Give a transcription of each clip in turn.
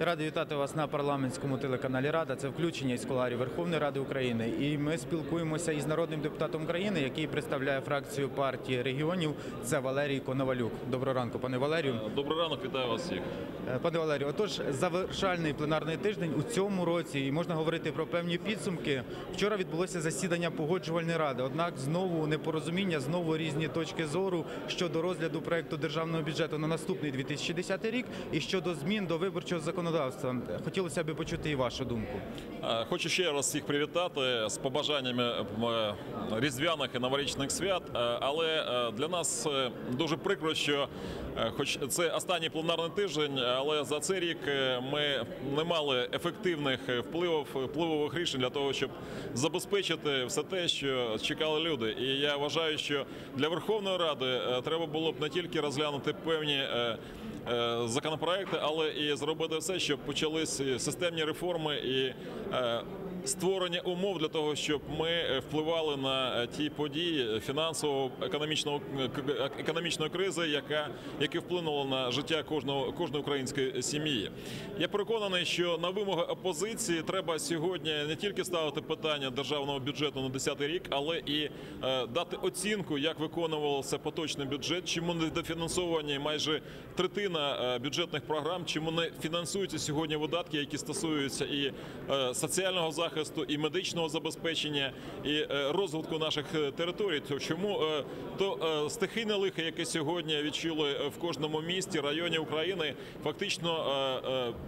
Радий вітати вас на парламентському телеканалі Рада. Це включення із куларів Верховної Ради України. І ми спілкуємося із народним депутатом України, який представляє фракцію партії регіонів. Це Валерій Коновалюк. Доброго ранку, пане Валерію. Добрий ранок, вітаю вас всіх. Е, Пане Валерію, отож, завершальний пленарний тиждень у цьому році, і можна говорити про певні підсумки. Вчора відбулося засідання погоджувальної ради. Однак знову непорозуміння, знову різні точки зору щодо розгляду проекту державного бюджету на наступний 2010 рік і щодо змін до виборчого законодавства. Хотілося б почути і вашу думку. Хочу ще раз всіх привітати з побажаннями е, різдвяних і новорічних свят. Е, Але е, для нас дуже прикро, що хоч це останній пленарний тиждень, але за цей рік ми не мали ефективних впливів, впливових рішень для того, щоб забезпечити все те, що чекали люди. І я вважаю, що для Верховної Ради треба було б не тільки розглянути певні. законопроекти, але і зробити все, щоб почалися системні реформи і е, створення умов для того, щоб ми е, впливали на е, ті події фінансово економічного економічної кризи, яка які вплинула на життя кожного кожної української сім'ї. Я переконаний, що на вимоги опозиції треба сьогодні не тільки ставити питання державного бюджету на 10 рік, але і е, дати оцінку, як виконувався поточний бюджет, чому не дофінансовані майже третина е, бюджетних програм, чому не фінансуються сьогодні видатки, які стосуються і е, соціального захисту, і медичного забезпечення, і е, розвитку наших е, територій. То чому е, то стихійне лихо, яке сьогодні відчули в кожному місті, районі України, фактично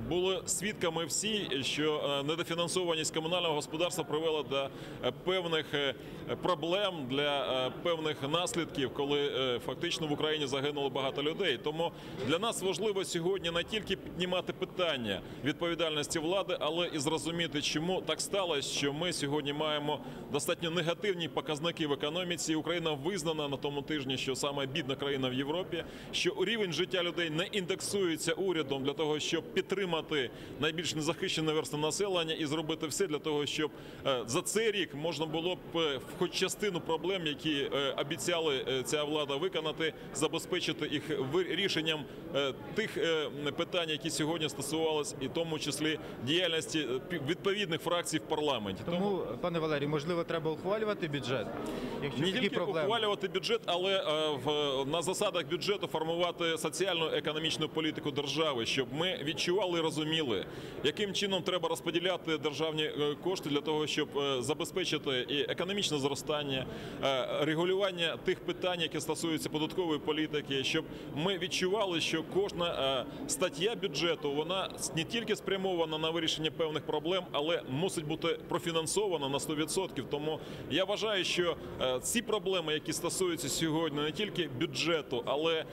були свідками всі, що недофінансованість комунального господарства привела до певних проблем для певних наслідків, коли фактично в Україні загинуло багато людей. Тому для нас важливо сьогодні не тільки піднімати питання відповідальності влади, але і зрозуміти, чому так сталося, що ми сьогодні маємо достатньо негативні показники в економіці. Україна визнана на тому тижні, що саме бідна країна в Європі, що рівень життя людей не індексується урядом для того, щоб підтримати найбільш незахищені верстви населення і зробити все для того, щоб е, за цей рік можна було б е, хоч частину проблем, які е, обіцяли ця влада виконати, забезпечити їх рішенням тих питань, які сьогодні стосувалися, і тому числі діяльності відповідних фракцій парламенті. Тому, пане Валерію, можливо, треба ухвалювати бюджет, якщо Не тільки проблеми. ухвалювати бюджет, але е, в на засадах бюджету формувати соціальну економічну політику держави, щоб ми відчували і розуміли, яким чином треба розподіляти державні е, кошти для того, щоб е, забезпечити і економічне зростання, регулювання тих питань, які стосуються податкової політики, щоб ми відчували, що кожна стаття бюджету вона не тільки спрямована на вирішення певних проблем, але мусить бути профінансована на 100%. Тому я вважаю, що е, ці проблеми, які стосуються сьогодні не тільки бюджету, але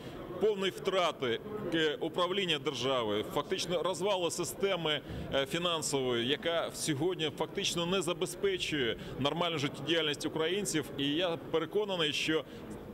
повної втрати е, управління держави, фактично розвалу системи е, фінансової, яка сьогодні фактично не забезпечує нормальну життєдіяльність українців. І я переконаний, що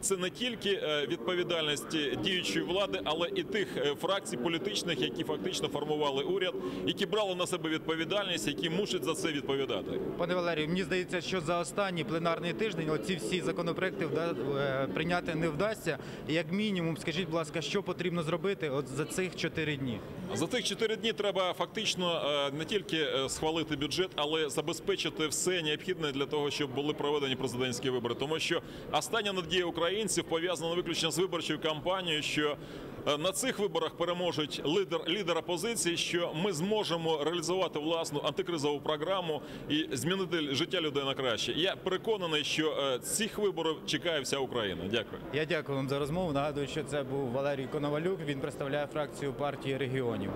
це не тільки е, відповідальність діючої влади, але і тих е, фракцій політичних, які фактично формували уряд, які брали на себе відповідальність, які мусять за це відповідати. Пане Валерію, мені здається, що за останній пленарний тиждень оці всі законопроекти е, прийняти не вдасться. Як мінімум, скажіть, будь ласка, що потрібно зробити от за цих чотири дні? За цих чотири дні треба фактично не тільки схвалити бюджет, але забезпечити все необхідне для того, щоб були проведені президентські вибори. Тому що остання надія українців пов'язана виключно з виборчою кампанією, що е, на цих виборах переможуть лідер лідер опозиції, що ми зможемо реалізувати власну антикризову програму і змінити життя людей на краще. Я переконаний, що е, цих виборів чекає вся Україна. Дякую. Я дякую вам за розмову. Нагадую, що це був Валерій Коновалюк. Він представляє фракцію партії регіонів.